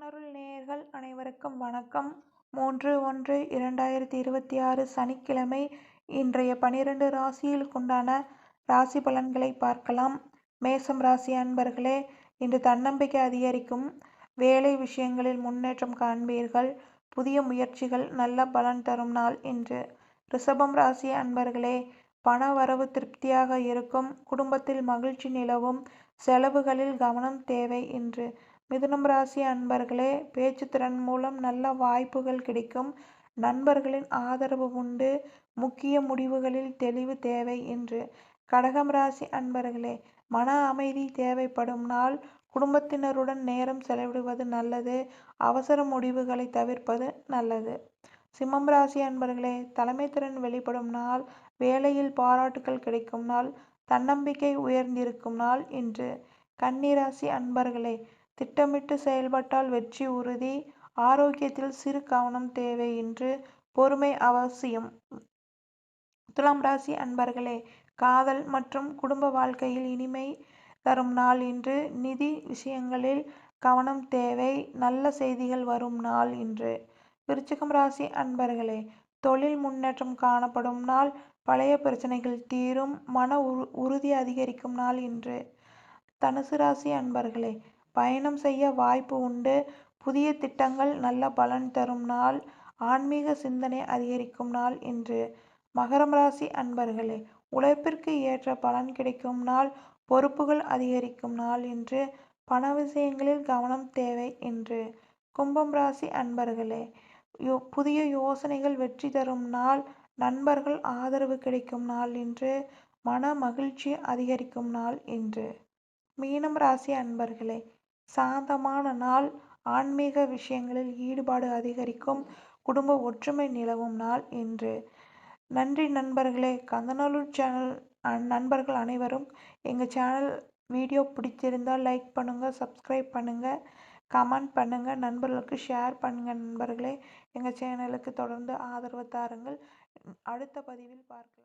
கந்தனருள் நேயர்கள் அனைவருக்கும் வணக்கம். மூன்று ஒன்று இரண்டாயிரத்தி இருபத்தி ஆறு சனிக்கிழமை இன்றைய பனிரெண்டு ராசிகளுக்குண்டான ராசி பலன்களை பார்க்கலாம். மேசம் ராசி அன்பர்களே இன்று தன்னம்பிக்கை அதிகரிக்கும். வேலை விஷயங்களில் முன்னேற்றம் காண்பீர்கள். புதிய முயற்சிகள் நல்ல பலன் தரும் நாள் இன்று. ரிஷபம் ராசி அன்பர்களே பண வரவு திருப்தியாக இருக்கும். குடும்பத்தில் மகிழ்ச்சி நிலவும். செலவுகளில் கவனம் தேவை இன்று. மிதுனம் ராசி அன்பர்களே பேச்சுத்திறன் மூலம் நல்ல வாய்ப்புகள் கிடைக்கும். நண்பர்களின் ஆதரவு உண்டு. முக்கிய முடிவுகளில் தெளிவு தேவை என்று. கடகம் ராசி அன்பர்களே மன அமைதி தேவைப்படும் நாள். குடும்பத்தினருடன் நேரம் செலவிடுவது நல்லது. அவசர முடிவுகளை தவிர்ப்பது நல்லது. சிம்மம் ராசி அன்பர்களே தலைமைத்திறன் வெளிப்படும் நாள். வேலையில் பாராட்டுகள் கிடைக்கும் நாள். தன்னம்பிக்கை உயர்ந்திருக்கும் நாள் இன்று கன்னிராசி அன்பர்களே திட்டமிட்டு செயல்பட்டால் வெற்றி உறுதி ஆரோக்கியத்தில் சிறு கவனம் தேவை என்று பொறுமை அவசியம். துலாம் ராசி அன்பர்களே காதல் மற்றும் குடும்ப வாழ்க்கையில் இனிமை தரும் நாள் இன்று. நிதி விஷயங்களில் கவனம் தேவை. நல்ல செய்திகள் வரும் நாள் இன்று. விருச்சிகம் ராசி அன்பர்களே தொழில் முன்னேற்றம் காணப்படும் நாள். பழைய பிரச்சனைகள் தீரும். மன உறுதி அதிகரிக்கும் நாள் இன்று. தனுசு ராசி அன்பர்களே பயணம் செய்ய வாய்ப்பு உண்டு. புதிய திட்டங்கள் நல்ல பலன் தரும் நாள். ஆன்மீக சிந்தனை அதிகரிக்கும் நாள் இன்று. மகரம் ராசி அன்பர்களே உழைப்பிற்கு ஏற்ற பலன் கிடைக்கும் நாள். பொறுப்புகள் அதிகரிக்கும் நாள் இன்று. பண விஷயங்களில் கவனம் தேவை என்று கும்பம் ராசி அன்பர்களே யோ புதிய யோசனைகள் வெற்றி தரும் நாள். நண்பர்கள் ஆதரவு கிடைக்கும் நாள் இன்று. மன மகிழ்ச்சி அதிகரிக்கும் நாள் இன்று. மீனம் ராசி அன்பர்களே சாந்தமான நாள். ஆன்மீக விஷயங்களில் ஈடுபாடு அதிகரிக்கும். குடும்ப ஒற்றுமை நிலவும் நாள் இன்று. நன்றி நண்பர்களே கந்தநல்லூர் சேனல் நண்பர்கள் அனைவரும் எங்கள் சேனல் வீடியோ பிடிச்சிருந்தால் லைக் பண்ணுங்கள் சப்ஸ்கிரைப் பண்ணுங்கள் கமெண்ட் பண்ணுங்கள் நண்பர்களுக்கு ஷேர் பண்ணுங்கள் நண்பர்களே. எங்கள் சேனலுக்கு தொடர்ந்து ஆதரவு தாருங்கள். அடுத்த பதிவில் பார்க்கலாம்.